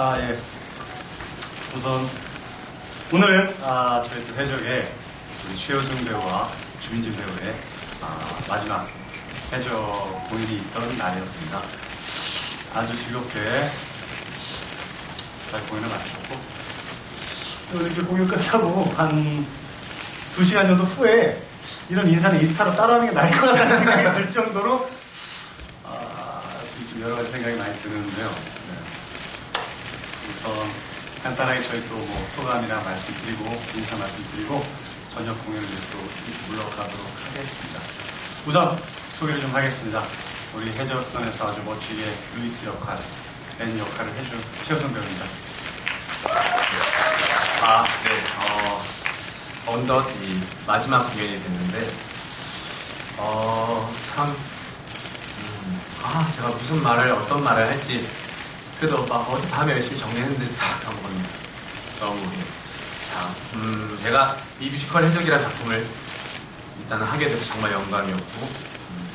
아, 예. 우선, 오늘은, 아, 저희 또 해적의 우리 최효승 배우와 주민진 배우의 아, 마지막 해적 공연이 있던 날이었습니다. 아주 즐겁게 잘 공연을 마쳤고, 또 이렇게 공연 끝하고 한두 시간 정도 후에 이런 인사는 인스타로 따라하는 게 나을 것 같다는 생각이 들 정도로 아, 지금 좀 여러 가지 생각이 많이 드는데요. 네. 우선 간단하게 저희 또 뭐 소감이나 말씀드리고 인사 말씀드리고 저녁 공연을 또 물러가도록 하겠습니다. 우선 소개를 좀 하겠습니다. 우리 해적선에서 아주 멋지게 루이스 역할, 벤 역할을 해준 최우선 배우입니다. 아, 네. 어, 언덧 이 마지막 공연이 됐는데, 어, 참, 음, 아, 제가 무슨 말을, 어떤 말을 할지, 그래도 막 어제 밤에 열심히 정리했는데 다 까먹었네요. 너무, 자, 음, 제가 이 뮤지컬 해적이라는 작품을 일단은 하게 돼서 정말 영광이었고, 음,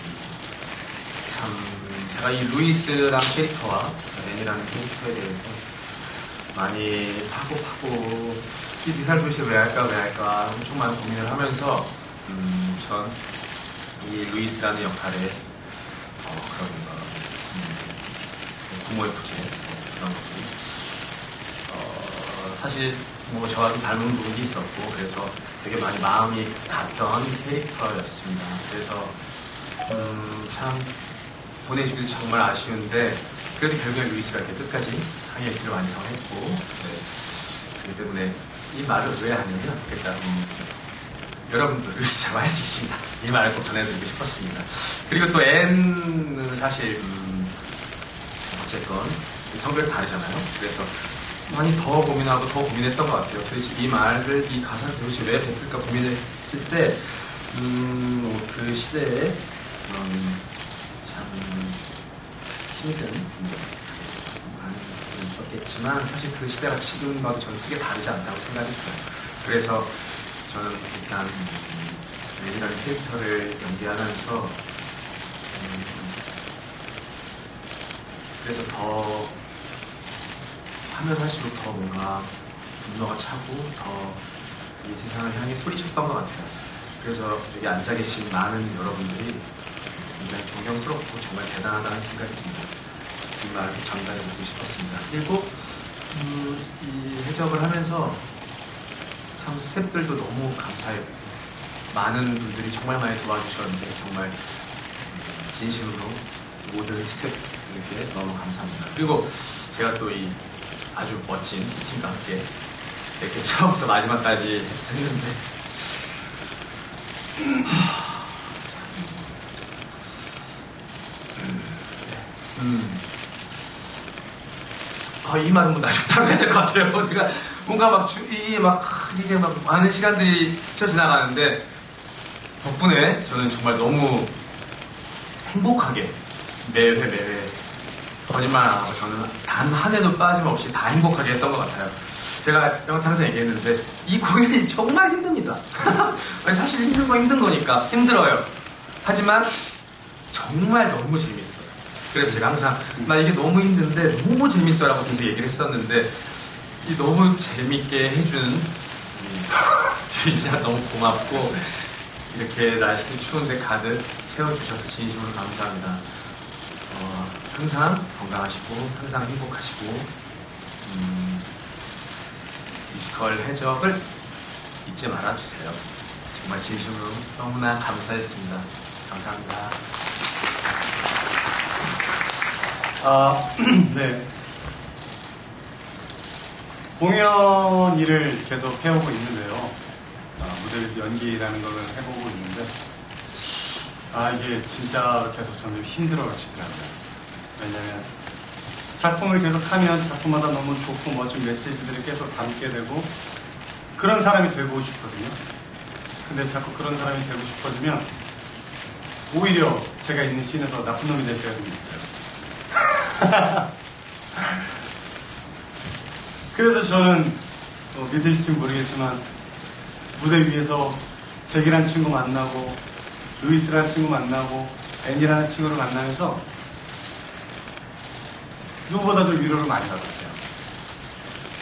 참, 제가 이 루이스랑 캐릭터와 앤이라는 캐릭터에 대해서 많이 파고 파고 이 미사일 도시를 왜 할까 왜 할까 엄청 많은 고민을 하면서 음, 전이 루이스라는 역할에 어, 그런 부모의 부재 어, 그런 것들이 어, 사실 뭐 저와 좀 닮은 부분이 있었고 그래서 되게 많이 마음이 갔던 캐릭터였습니다. 그래서 음, 참 보내주기도 정말 아쉬운데 그래도 결국엔 루이스가 이렇게 끝까지 항해일지를 완성했고 네. 그렇기 때문에 이 말을 왜 하냐면 일단 음, 여러분도 루이스 잘 알수 있습니다. 이 말을 꼭 전해드리고 싶었습니다. 그리고 또 N은 사실 음, 어쨌건 이 성별이 다르잖아요. 그래서 많이 더 고민하고 더 고민했던 것 같아요. 도대체 이 말을 이 가사를 도대체 왜 뱉을까 고민을 했을 때 음, 뭐그 시대에 음, 참 분들 많이 있었겠지만 사실 그 시대가 지금과도 저는 크게 다르지 않다고 생각이 들어요. 그래서 저는 일단 맨이라는 캐릭터를 연기하면서 음, 그래서 더 하면 할수록 더 뭔가 분노가 차고 더 이 세상을 향해 소리쳤던 것 같아요. 그래서 여기 앉아 계신 많은 여러분들이 굉장히 존경스럽고 정말 대단하다는 생각이 듭니다. 이 말을 전달해드리고 싶었습니다. 그리고 음, 이 해적을 하면서 참 스태프들도 너무 감사했고 많은 분들이 정말 많이 도와주셨는데 정말 진심으로 모든 스태프들에게 너무 감사합니다. 그리고 제가 또 이 아주 멋진 팀과 함께 이렇게 처음부터 마지막까지 했는데 음. 아, 이 말은 뭐 나중에 따로 해야 될 것 같아요. 제가 뭔가 막, 주, 이게 막, 이게 막 많은 시간들이 스쳐 지나가는데, 덕분에 저는 정말 너무 행복하게 매회 매회 거짓말 안 하고 저는 단 한 해도 빠짐없이 다 행복하게 했던 것 같아요. 제가 항상 얘기했는데, 이 공연이 정말 힘듭니다. 사실 힘든 거 힘든 거니까 힘들어요. 하지만 정말 너무 재밌어요. 그래서 제가 항상 나 이게 너무 힘든데 너무 재밌어라고 계속 얘기를 했었는데 이 너무 재밌게 음, 주인장 너무 고맙고 이렇게 날씨도 추운데 가득 채워주셔서 진심으로 감사합니다. 어, 항상 건강하시고 항상 행복하시고 음, 뮤지컬 해적을 잊지 말아주세요. 정말 진심으로 너무나 감사했습니다. 감사합니다. 아, 네. 공연 일을 계속 해오고 있는데요. 아, 무대에서 연기라는 걸 해보고 있는데, 아, 이게 진짜 계속 점점 힘들어 가시더라고요. 왜냐면, 작품을 계속 하면 작품마다 너무 좋고 멋진 메시지들을 계속 담게 되고, 그런 사람이 되고 싶거든요. 근데 자꾸 그런 사람이 되고 싶어지면, 오히려 제가 있는 씬에서 나쁜 놈이 될 때가 좀 있어요. 그래서 저는 어, 믿으실지 모르겠지만 무대 위에서 잭이라는 친구 만나고 루이스라는 친구 만나고 앤이라는 친구를 만나면서 누구보다도 위로를 많이 받았어요.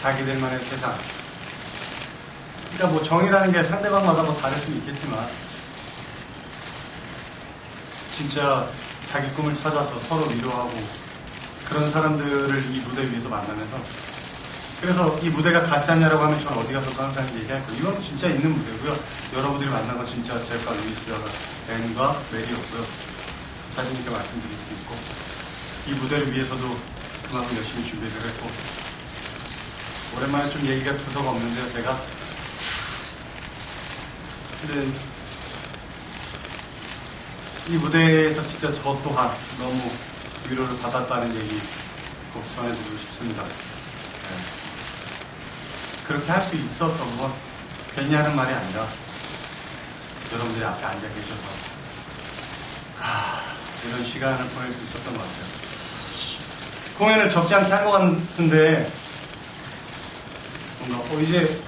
자기들만의 세상. 그러니까 뭐 정이라는 게 상대방마다 뭐 다를 수는 있겠지만 진짜 자기 꿈을 찾아서 서로 위로하고 그런 사람들을 이 무대 위에서 만나면서 그래서 이 무대가 가짜냐라고 하면 저는 어디 가서 항상 얘기할 거예요. 이건 진짜 있는 무대고요. 여러분들이 만난 건 진짜 제가 루이스와 앤과 메리였고요. 자신 있게 말씀드릴 수 있고 이 무대를 위해서도 그만큼 열심히 준비를 했고 오랜만에 좀 얘기가 두서가 없는데요. 제가 근데 이 무대에서 진짜 저 또한 너무 위로를 받았다는 얘기 꼭 전해드리고 싶습니다. 네. 그렇게 할 수 있어서 뭐 괜히 하는 말이 아니라 여러분들이 앞에 앉아 계셔서 아, 이런 시간을 보낼 수 있었던 것 같아요. 공연을 적지 않게 한 것 같은데 뭔가 어, 이제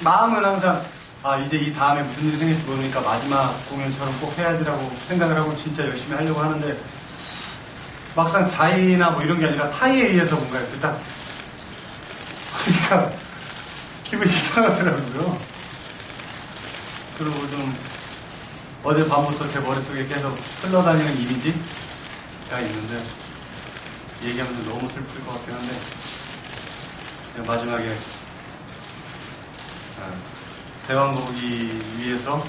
마음은 항상 아 이제 이 다음에 무슨 일이 생길지 모르니까 마지막 공연처럼 꼭 해야지라고 생각을 하고 진짜 열심히 하려고 하는데 막상 자의나 뭐 이런 게 아니라 타의에 의해서 뭔가 딱 하니까 기분이 이상하더라고요. 그리고 좀 어제 밤부터 제 머릿속에 계속 흘러다니는 이미지가 있는데 얘기하면서 너무 슬플 것 같긴 한데 마지막에 아, 대왕곡이 위에서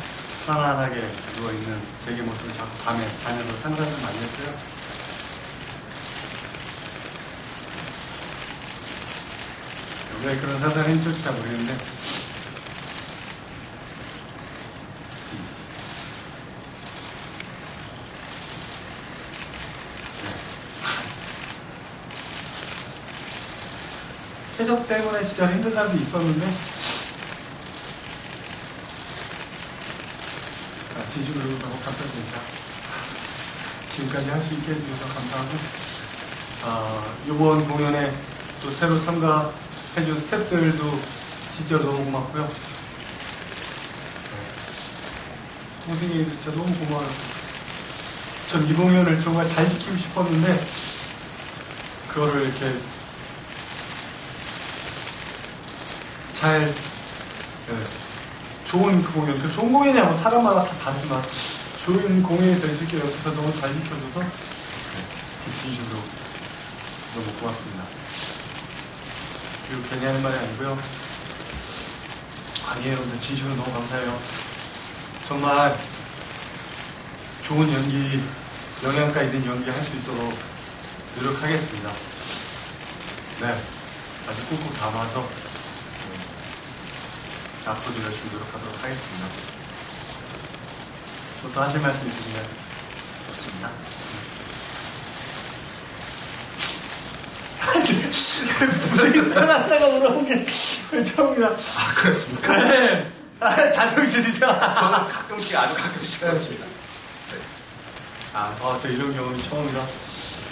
편안하게 누워있는 제게 모습을 자꾸 밤에 자면서 상상을 많이 했어요. 왜 그런 상상을 했는지 잘 모르겠는데 해적 때문에 진짜 힘든 사람도 있었는데 아, 진심으로 너무 감사드립니다. 지금까지 할 수 있게 해주셔서 감사하고 아, 이번 공연에 또 새로 참가해준 스태프들도 진짜로 너무 고맙고요. 네. 호승이 진짜 너무 고마웠어요. 전 이 공연을 정말 잘 시키고 싶었는데 그거를 이렇게 잘 네, 좋은 그 공연, 그 좋은 공연이 뭐 사람마다 다 다르지만 좋은 공연이 될 수 있게 옆에서 너무 잘 지켜줘서 네, 그 진심으로 너무 고맙습니다. 그리고 괜히 하는 말이 아니고요. 아니에요. 근데 진심으로 너무 감사해요. 정말 좋은 연기, 영양가 있는 연기 할 수 있도록 노력하겠습니다. 네. 아주 꾹꾹 담아서 네, 앞으로도 열심히 노력하도록 하겠습니다. 뭐더 하실 말씀 있으신가요? 없습니다. 무대에 편하다가 물어본 게 처음이라. 아, 그렇습니까? 네. 아, 자존심이죠. 저는 가끔씩 아주 가끔씩 그렇습니다. 아, 어, 저 이런 경험이 처음이라.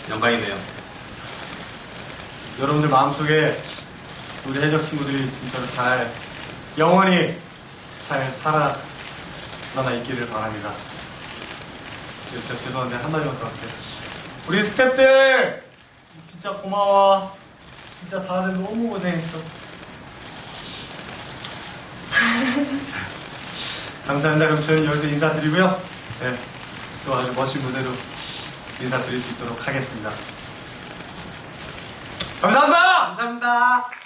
영광이네요. 여러분들 마음속에 우리 해적 친구들이 진짜로 잘, 영원히 잘 살아남아 있기를 바랍니다. 진짜 죄송한데 한마디만 더 할게요. 우리 스탭들! 진짜 고마워. 진짜 다들 너무 고생했어. 감사합니다. 그럼 저희는 여기서 인사드리고요. 네, 또 아주 멋진 무대로 인사드릴 수 있도록 하겠습니다. 감사합니다! 감사합니다.